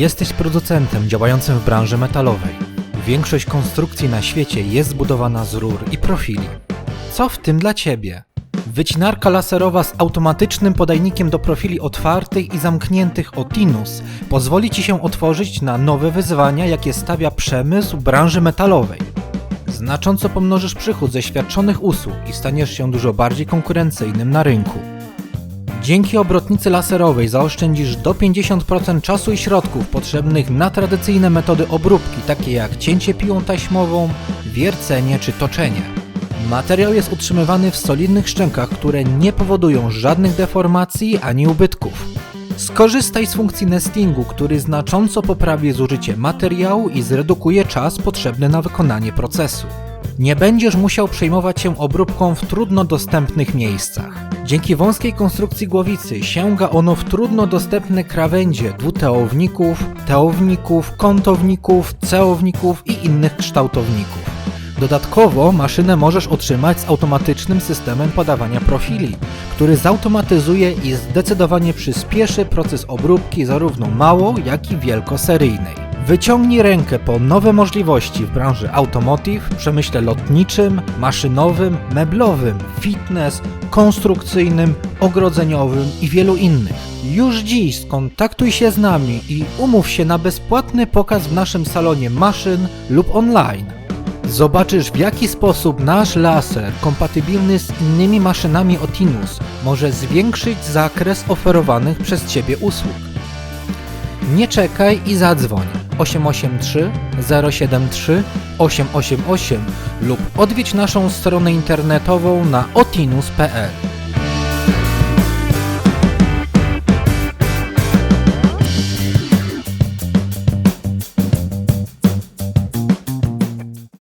Jesteś producentem działającym w branży metalowej. Większość konstrukcji na świecie jest zbudowana z rur i profili. Co w tym dla Ciebie? Wycinarka laserowa z automatycznym podajnikiem do profili otwartych i zamkniętych Otinus pozwoli Ci się otworzyć na nowe wyzwania, jakie stawia przemysł branży metalowej. Znacząco pomnożysz przychód ze świadczonych usług i staniesz się dużo bardziej konkurencyjnym na rynku. Dzięki obrotnicy laserowej zaoszczędzisz do 50% czasu i środków potrzebnych na tradycyjne metody obróbki, takie jak cięcie piłą taśmową, wiercenie czy toczenie. Materiał jest utrzymywany w solidnych szczękach, które nie powodują żadnych deformacji ani ubytków. Skorzystaj z funkcji nestingu, który znacząco poprawi zużycie materiału i zredukuje czas potrzebny na wykonanie procesu. Nie będziesz musiał przejmować się obróbką w trudno dostępnych miejscach. Dzięki wąskiej konstrukcji głowicy sięga ono w trudno dostępne krawędzie dwuteowników, teowników, kątowników, ceowników i innych kształtowników. Dodatkowo maszynę możesz otrzymać z automatycznym systemem podawania profili, który zautomatyzuje i zdecydowanie przyspieszy proces obróbki zarówno mało, jak i wielkoseryjnej. Wyciągnij rękę po nowe możliwości w branży automotive, przemyśle lotniczym, maszynowym, meblowym, fitness, konstrukcyjnym, ogrodzeniowym i wielu innych. Już dziś skontaktuj się z nami i umów się na bezpłatny pokaz w naszym salonie maszyn lub online. Zobaczysz w jaki sposób nasz laser, kompatybilny z innymi maszynami Otinus, może zwiększyć zakres oferowanych przez Ciebie usług. Nie czekaj i zadzwoń 883 073 888 lub odwiedź naszą stronę internetową na otinus.pl.